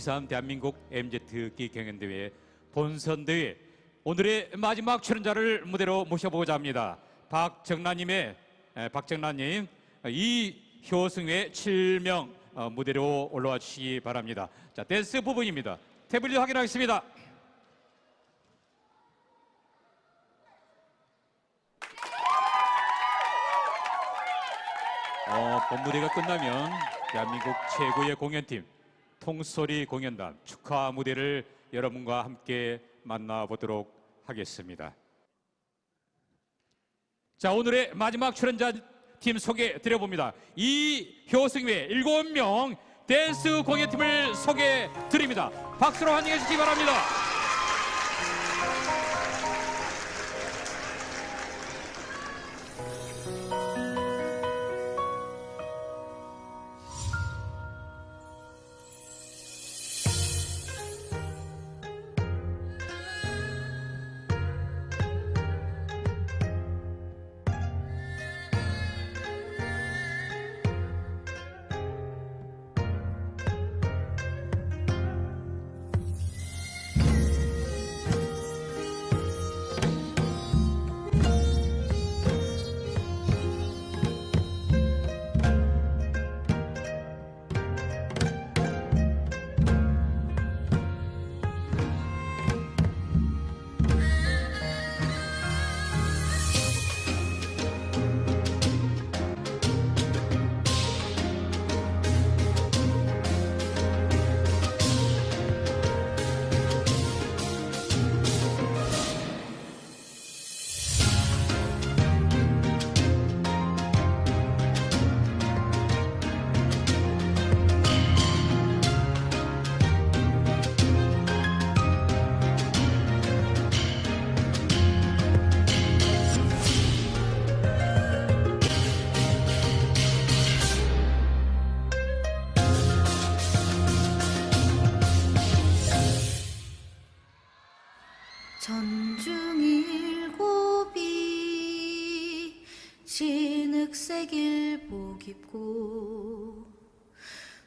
2023 대한민국 MZ기 경연대회 본선대회 오늘의 마지막 출연자를 무대로 모셔보고자 합니다. 박정란님의 에, 박정란님 이효승의 7명 어, 무대로 올라와 주시기 바랍니다. 자 댄스 부분입니다. 태블릿 확인하겠습니다. 어, 본무대가 끝나면 대한민국 최고의 공연팀 통소리 공연단 축하 무대를 여러분과 함께 만나보도록 하겠습니다. 자, 오늘의 마지막 출연자 팀 소개 드려봅니다. 이효승의 일곱 명 댄스 공연팀을 소개 드립니다. 박수로 환영해 주시기 바랍니다. 진흙색 일복 입고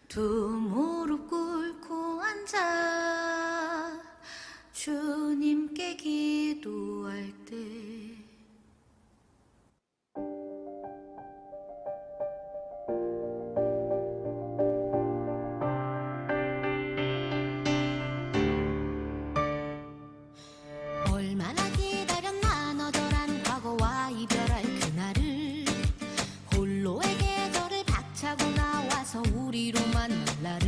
두 무릎 꿇고 앉아 주님께 기 우리로 만날 날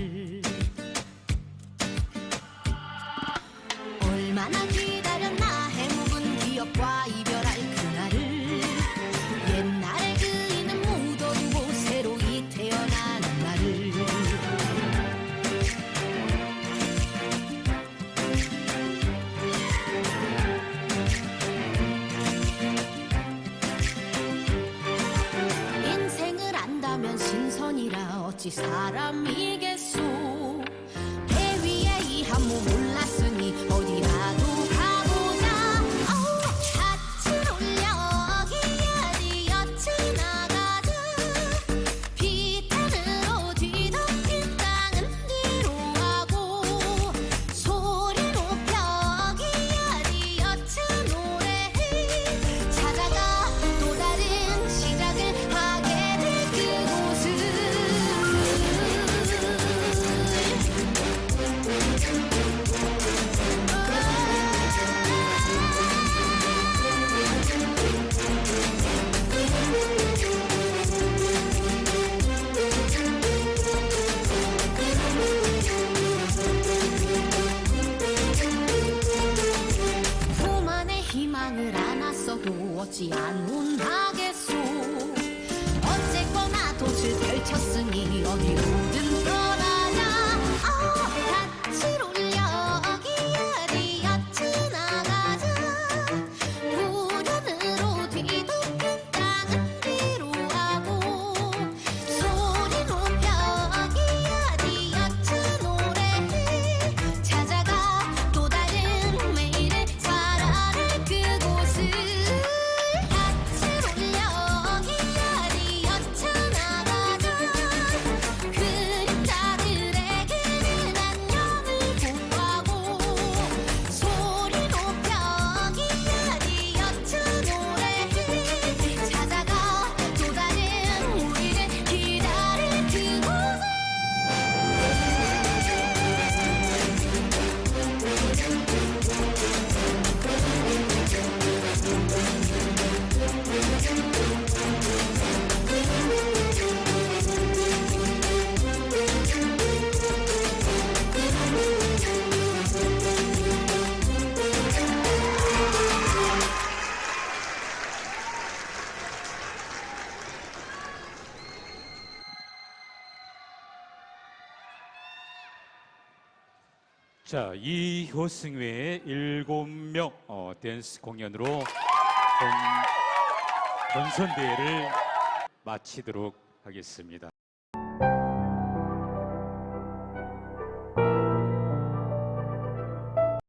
사람이겠 안았어도 어 자, 이효승 외에 일곱 명 어, 댄스 공연으로 본, 본선 대회를 마치도록 하겠습니다.